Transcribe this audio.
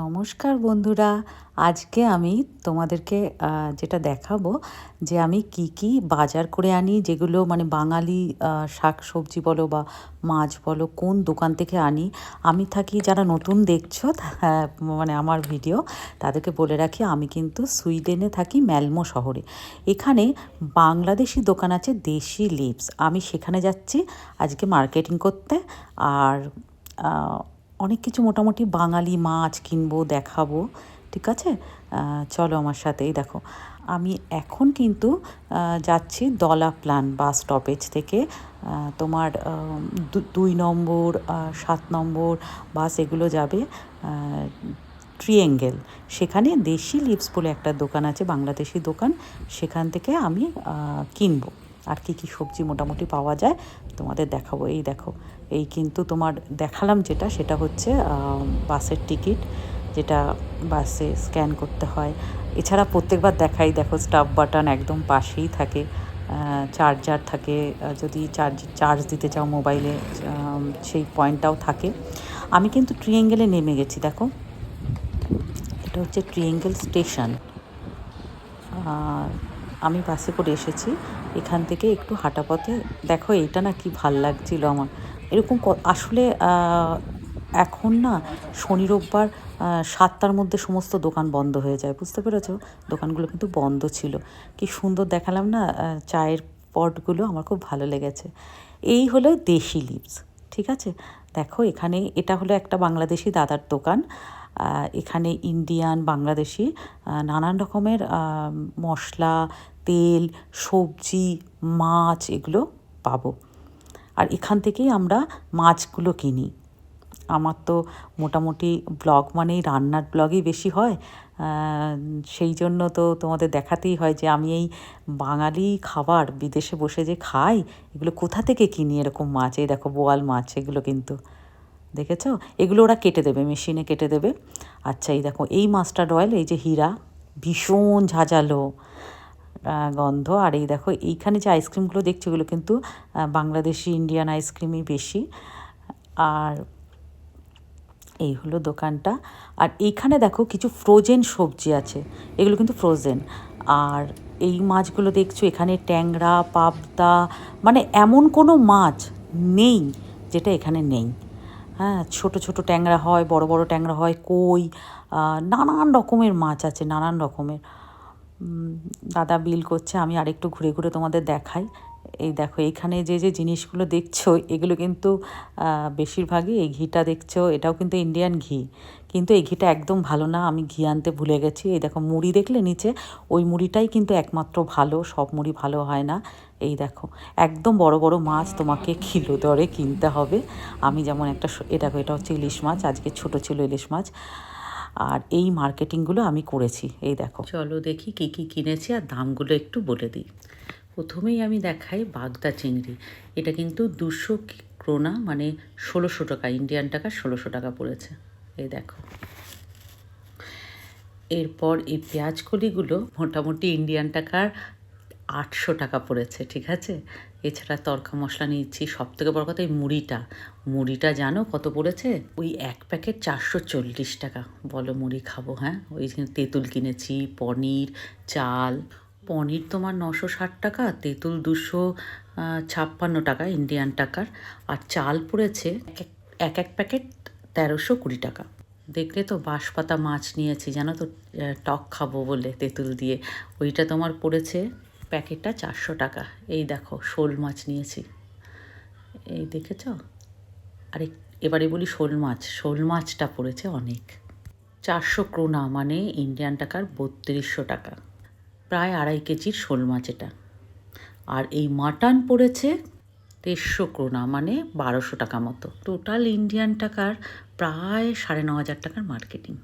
নমস্কার বন্ধুরা। আজকে আমি তোমাদেরকে যেটা দেখাবো যে আমি কি কি বাজার করে আনি, যেগুলো মানে বাঙালি শাক সবজি বলো বা মাছ বলো কোন দোকান থেকে আনি। আমি থাকি, যারা নতুন দেখছ মানে আমার ভিডিও, তাদেরকে বলে রাখি, আমি কিন্তু সুইডেনে থাকি, ম্যালমো শহরে। এখানে বাংলাদেশি দোকান আছে দেশি লিপস আমি সেখানে যাচ্ছি, আজকে মার্কেটিং করতে, আর অনেক কিছু মোটামুটি বাঙালি মাছ কিনবো, দেখাবো, ঠিক আছে? চলো আমার সাথেই দেখো। আমি এখন কিন্তু যাচ্ছি দলা প্লান বাস স্টপেজ থেকে। তোমার দুই নম্বর সাত নম্বর বাস এগুলো যাবে ট্রিয়েঙ্গেল সেখানে দেশি লিপস বলে একটা দোকান আছে, বাংলাদেশি দোকান। সেখান থেকে আমি কিনবো। আর কি কি সবজি মোটামুটি পাওয়া যায়, তোমাদের দেখাবো। এই দেখো, এই কিন্তু তোমার দেখালাম যেটা, সেটা হচ্ছে বাসের টিকিট, যেটা বাসে স্ক্যান করতে হয়। এছাড়া প্রত্যেকবার দেখাই, দেখো, স্টাফ বাটন একদম পাশেই থাকে চার্জার থাকে যদি চার্জ চার্জ দিতে চাও মোবাইলে সেই পয়েন্টটাও থাকে। আমি কিন্তু ট্রিয়েঙ্গেলে নেমে গেছি, দেখো। এটা হচ্ছে ট্রিয়েঙ্গেল স্টেশন। আর আমি বাসে করে এসেছি। এখান থেকে একটু হাঁটা পথে। দেখো, এইটা না কি ভালো লাগছিল আমার। এরকম আসলে এখন না শনি, রোববার সাতটার মধ্যে সমস্ত দোকান বন্ধ হয়ে যায়। বুঝতে পেরেছ? দোকানগুলো কিন্তু বন্ধ ছিল। কি সুন্দর দেখালাম না চায়ের পটগুলো আমার খুব ভালো লেগেছে। এই হলো দেশি লিপস ঠিক আছে? দেখো, এখানে এটা হলো একটা বাংলাদেশি দাদার দোকান। এখানে ইন্ডিয়ান, বাংলাদেশি নানান রকমের মশলা তেল, সবজি, মাছ এগুলো পাবো। আর এখান থেকেই আমরা মাছগুলো কিনি। আমার তো মোটামুটি ব্লগ মানেই রান্নার ব্লগই বেশি হয়। সেই জন্য তো তোমাদের দেখাতেই হয় যে আমি এই বাঙালি খাবার বিদেশে বসে যে খাই, এগুলো কোথা থেকে কিনি এরকম মাছ? এই দেখো বোয়াল মাছ, এগুলো কিন্তু। দেখেছ? এগুলো ওরা কেটে দেবে, মেশিনে কেটে দেবে। আচ্ছা এই দেখো, এই মাছটা অয়েল এই যে হীরা, ভীষণ ঝাঁঝালো। গন্ধ। আর এই দেখো, এইখানে যে আইসক্রিমগুলো দেখছ, এগুলো কিন্তু বাংলাদেশি ইন্ডিয়ান আইসক্রিমই বেশি। আর এই হলো দোকানটা। আর এইখানে দেখো, কিছু ফ্রোজেন সবজি আছে। এগুলো কিন্তু ফ্রোজেন আর এই মাছগুলো দেখছ, এখানে ট্যাংরা, পাবদা মানে এমন কোনো মাছ নেই যেটা এখানে নেই। হ্যাঁ ছোট ছোট ট্যাংরা হয়, বড় বড় ট্যাংরা হয়, কই নানান রকমের মাছ আছে, নানান রকমের। দাদা বিল করছে, আমি আরেকটু ঘুরে ঘুরে তোমাদের দেখাই। এই দেখো এখানে যে যে জিনিসগুলো দেখছ, এগুলো কিন্তু বেশিরভাগই এই ঘিটা দেখছ, এটাও কিন্তু ইন্ডিয়ান ঘি। কিন্তু এই ঘিটা একদম ভালো না, আমি ঘি আনতে ভুলে গেছি। এই দেখো, মুড়ি দেখলে নিচে, ওই মুড়িটাই কিন্তু একমাত্র ভালো, সব মুড়ি ভালো হয় না। এই দেখো, একদম বড় বড় মাছ তোমাকে কিলো দরে কিনতে হবে। আমি যেমন একটা স- এ দেখো, এটা হচ্ছে ইলিশ মাছ, আজকে ছোট ছিল ইলিশ মাছ। আর এই মার্কেটিংগুলো আমি করেছি। এই দেখো। চলো দেখি কি কি কিনেছি আর দামগুলো একটু বলে দিই। প্রথমেই আমি দেখাই বাগদা চিংড়ি। এটা কিন্তু দুশো ক্রোনা মানে ষোলোশো টাকা, ইন্ডিয়ান টাকা ষোলোশো টাকা পড়েছে। এই দেখো। এরপর এই পেঁয়াজকলিগুলো মোটামুটি ইন্ডিয়ান টাকার আটশো টাকা পড়েছে, ঠিক আছে? এছাড়া তরকা মশলা নিচ্ছি সব থেকে বড় কথা এই মুড়িটা। মুড়িটা জানো কত পড়েছে? ওই এক প্যাকেট চারশো চল্লিশ টাকা। বলো মুড়ি খাব হ্যাঁ? ওই তেঁতুল কিনেছি, পনির, চাল। পনির তোমার নশো ষাট টাকা, তেঁতুল দুশো ছাপ্পান্ন টাকা, ইন্ডিয়ান টাকার। আর চাল পড়েছে এক এক প্যাকেট তেরোশো কুড়ি টাকা। দেখলে তো বাঁশপাতা মাছ নিয়েছি, জানো তো টক খাব বলে তেঁতুল দিয়ে। ওইটা তোমার পড়েছে প্যাকেটটা চারশো টাকা। এই দেখো, শোল মাছ নিয়েছি। এই দেখেছ? আরে, এবারে বলি শোল মাছ। শোল মাছটা পড়েছে অনেক। চারশো ক্রোনা মানে ইন্ডিয়ান টাকার বত্রিশশো টাকা। প্রায় আড়াই কেজির শোল মাছ এটা। আর এই মাটন পড়েছে দেড়শো ক্রোনা মানে বারোশো টাকা মতো। টোটাল ইন্ডিয়ান টাকার প্রায় সাড়ে ন হাজার টাকার মার্কেটিং।